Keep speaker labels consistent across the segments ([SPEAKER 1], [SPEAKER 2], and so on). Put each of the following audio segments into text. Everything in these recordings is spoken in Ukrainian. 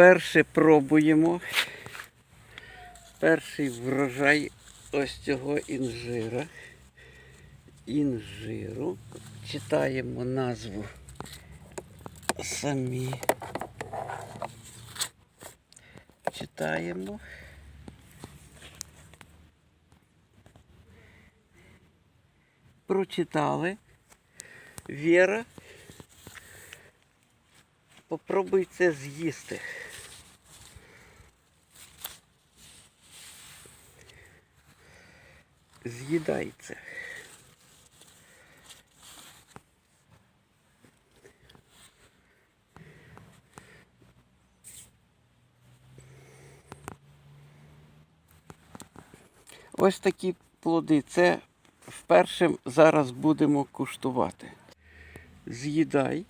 [SPEAKER 1] Вперше пробуємо. Перший врожай ось цього інжира. Інжиру. Читаємо назву самі. Читаємо. Прочитали. Віра. Попробуй це з'їсти. Це. Ось такі плоди. Це вперше зараз будемо куштувати. З'їдай.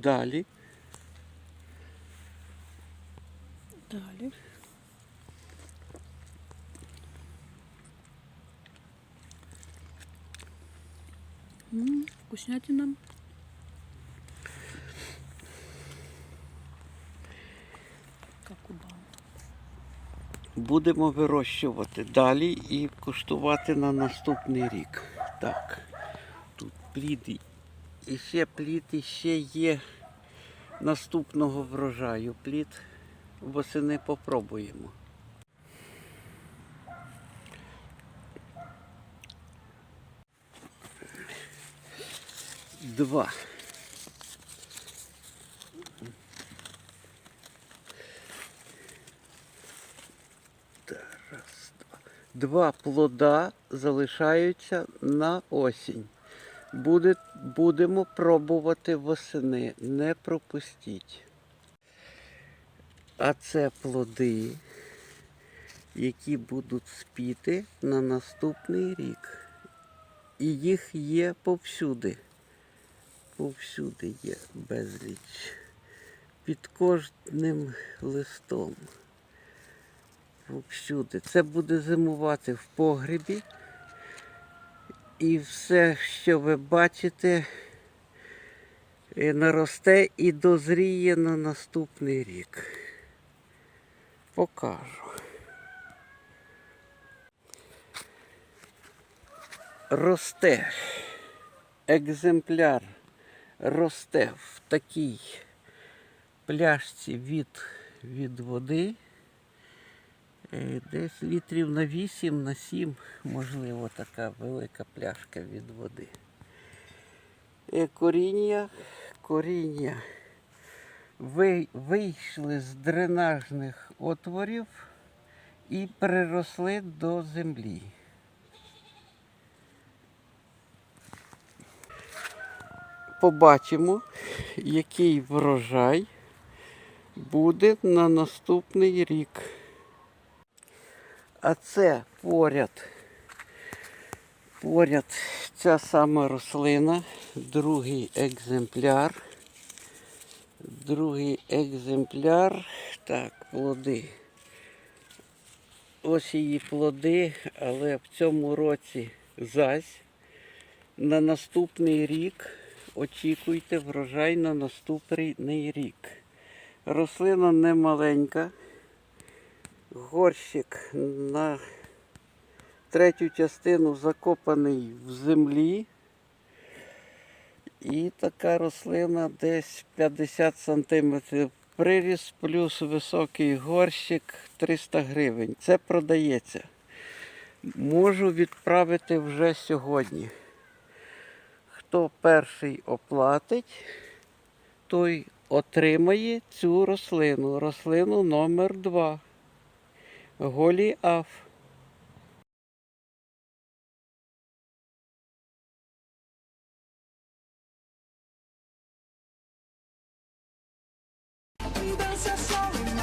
[SPEAKER 1] Далі.
[SPEAKER 2] Далі. М, Вкуснятина. Как.
[SPEAKER 1] Будемо вирощувати далі і куштувати на наступний рік. Так, тут плід і ще плід, і ще є наступного врожаю. Плід восени попробуємо. Два. Два. Плода залишаються на осінь. Буде, будемо пробувати восени. Не пропустіть. А це плоди, які будуть спіти на наступний рік. І їх є повсюди. Повсюди є безліч. Під кожним листом. Всюди. Це буде зимувати в погребі. І все, що ви бачите, наросте і дозріє на наступний рік. Покажу. Росте. Екземпляр росте в такій пляшці від, від води. Е, Десь літрів на 8, на 7, можливо, така велика пляшка від води. Е, Коріння, коріння вийшли з дренажних отворів і приросли до землі. Побачимо, який врожай буде на наступний рік. А це поряд. Поряд ця сама рослина, другий екземпляр. Другий екземпляр. Так, плоди. Ось її плоди, але в цьому році зась. На наступний рік очікуйте врожай на наступний рік. Рослина не маленька горщик на третю частину закопаний в землі. І така рослина десь 50 сантиметрів приріс, плюс високий горщик 300 гривень. Це продається. Можу відправити вже сьогодні. Хто перший оплатить, той отримає цю рослину. Рослину номер 2 Голіаф.
[SPEAKER 3] Dança só